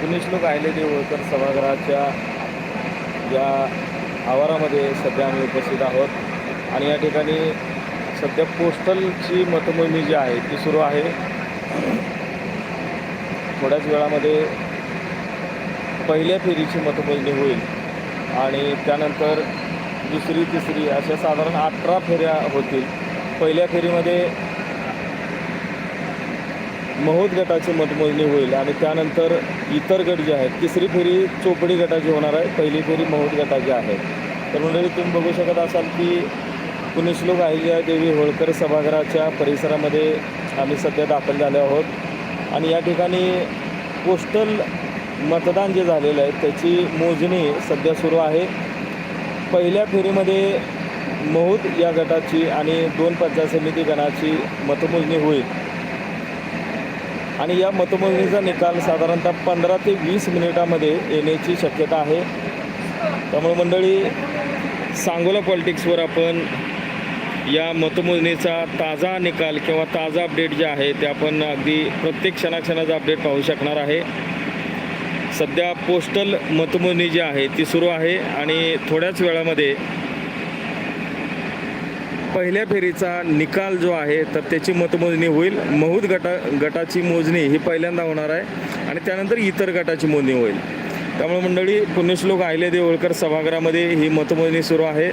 पुण्यश्लोक आहिले देवळकर सभागृहाच्या या आवारामध्ये सध्या आम्ही उपस्थित आहोत. आणि या ठिकाणी सध्या पोस्टलची मतमोजणी जी आहे ती सुरू आहे. थोड्याच वेळामध्ये पहिल्या फेरीची मतमोजणी होईल. आणि त्यानंतर दुसरी तिसरी अशा साधारण अठरा फेऱ्या होतील. पहिल्या फेरीमध्ये महोद गटाची मतमोजणी होईल आणि त्यानंतर इतर गट जे आहेत तिसरी फेरी चोपडी गटाची होणार आहे पहिली फेरी महोद गटाची आहे. तर मंडळी तुम्ही बघू शकत असाल की पुण्यश्लोक अहिल्या देवी होळकर सभागृहाच्या परिसरामध्ये आम्ही सध्या दाखल झाले आहोत. आणि या ठिकाणी पोस्टल मतदान जे झालेलं आहे त्याची मोजणी सध्या सुरू आहे. पहिल्या फेरीमध्ये महुद या गटाची आणि दोन पंचायत समिती गणाची मतमोजणी होईल. आणि या मतमोजणीचा निकाल साधारणतः पंधरा ते वीस मिनिटामध्ये येण्याची शक्यता आहे. त्यामुळे मंडळी सांगोला पॉलिटिक्सवर आपण या मतमोजणीचा ताजा निकाल किंवा ताजा अपडेट जे आहे ते आपण अगदी प्रत्येक क्षणाक्षणाचा अपडेट पाहू शकणार आहे. सध्या पोस्टल मतमोजणी जी आहे ती सुरू आहे आणि थोड्याच वेळामध्ये पहिल्या फेरीचा निकाल जो आहे तर त्याची मतमोजणी होईल. महूद गटा गटाची मोजणी ही पहिल्यांदा होणार आहे आणि त्यानंतर इतर गटाची मोजणी होईल. त्यामुळे मंडळी पुण्यश्लोक आयले देवळकर सभागृहामध्ये ही मतमोजणी सुरू आहे.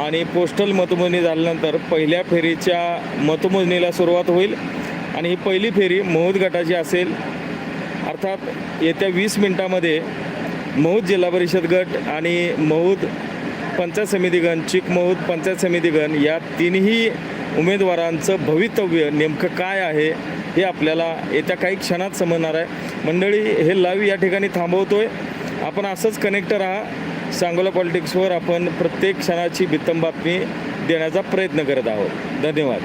आणि पोस्टल मतमोजणी झाल्यानंतर पहिल्या फेरीच्या मतमोजणीला सुरुवात होईल. आणि ही पहिली फेरी महूद गटाची असेल. अर्थात येत्या वीस मिनिटामध्ये महूद जिल्हा परिषद गट आणि महूद पंचायत समितीगण चिकमहूद पंचायत समितीगण या तिन्ही उमेदवारांचं भवितव्य नेमकं काय आहे हे आपल्याला येत्या काही क्षणात समजणार आहे. मंडळी हे लाईव्ह या ठिकाणी थांबवतो आहे आपण असंच कनेक्ट राहा. सांगोला पॉलिटिक्सवर आपण प्रत्येक क्षणाची बित्तम बातमी देण्याचा प्रयत्न करत आहोत. धन्यवाद.